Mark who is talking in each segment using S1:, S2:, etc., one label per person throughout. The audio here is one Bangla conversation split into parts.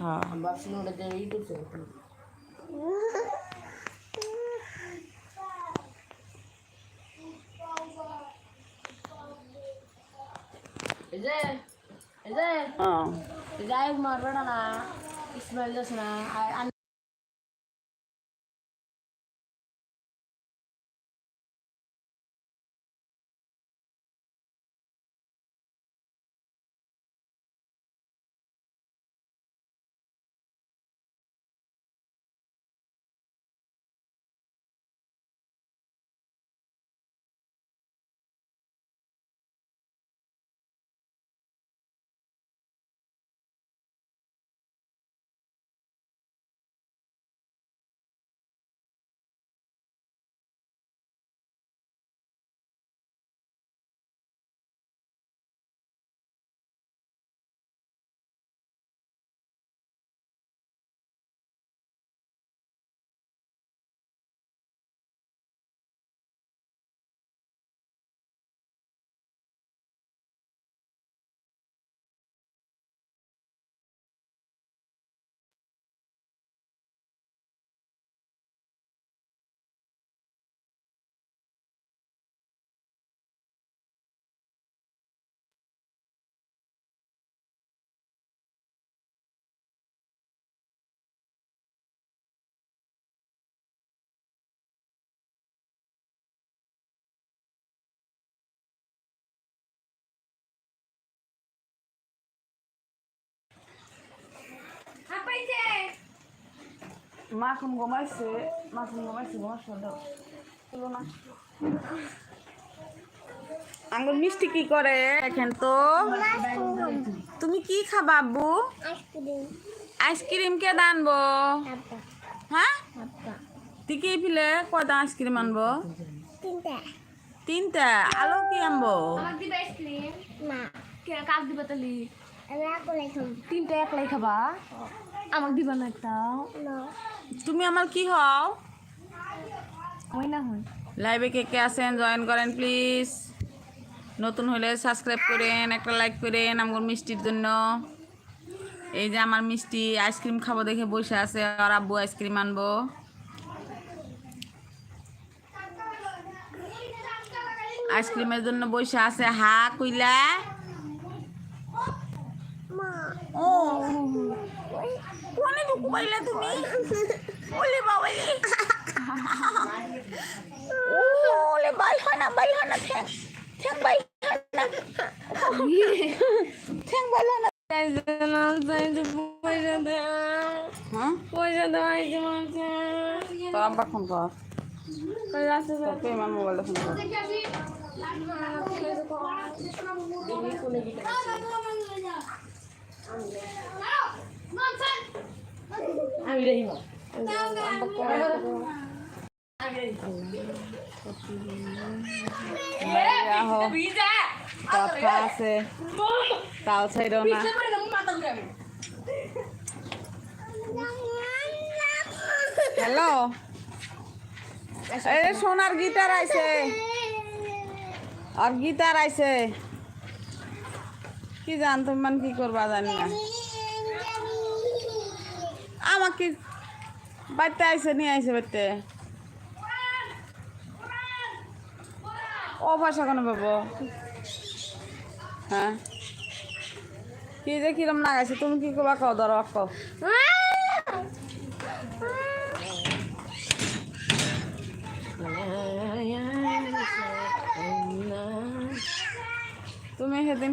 S1: হ্যাঁ
S2: ভাবছিলাম ওটা ইউটিউব চ্যানেল এই যে এই যে
S1: হ্যাঁ
S2: যাই হোক
S1: মাখন ঘুমাইছে মাখন ঘুমাইছে ঘুমাস তুলো না। আঙ্গুর মিষ্টি কি করে? দেখেন তো। তুমি কি খাবা আব্বু? আইসক্রিম কে আনব? হ্যাঁ? তুই কি ফিলে কয়টা আইসক্রিম আনব? তিনটা। আলো কি আনব?
S2: আমাকে দিবে আইসক্রিম? না। কে কাজ দিবে তালি তিনটা একলাই খাবা? আমাকে দিবা না একটা?
S1: তুমি আমার কি হও?
S2: হয় না হয়।
S1: লাইভে কে কে আছেন জয়েন করেন প্লিজ নতুন হলে সাবস্ক্রাইব করেন একটা লাইক করেন আমার মিষ্টির জন্য। এই যে আমার মিষ্টি আইসক্রিম খাব দেখে বসে আছে আর আব্বু আইসক্রিম আনব। আইসক্রিমের জন্য বসে আছে হা কইলা? ও। কোনে ঢুকু পাইলা তুমি। ওলে বাবালে ওলে বাল হানা ঠ্যাং ঠ্যাং বাল হানা ঠ্যাং বাল হানা হ্যাঁ? তোর আব্বা ফোন কর। তোর পেমার মোবাইলে ফোন কর। কথা হ্যালো? এই সোনার গিটার আইছে। আর গিটার আইছে। কি জান তুমি কি করবা জানি না। আমাকে বাড়িতে আইছে, নিয়ে আইছে বাড়িতে ও ভাষা কোনো পাবো? হ্যাঁ? কি যে কিরম লাগাইছে, তুমি কি করবা কও, ধরো, কও। তুমি সেদিন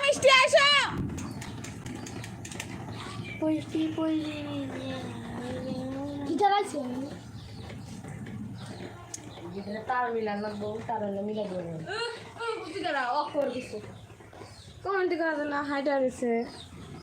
S1: মিষ্টি আসো
S2: গিটার আছে তার মিলান লাগবো তার হলে মিলাই দেবো অফ করে দিচ্ছে কমেন্ট করা না হাইটার আছে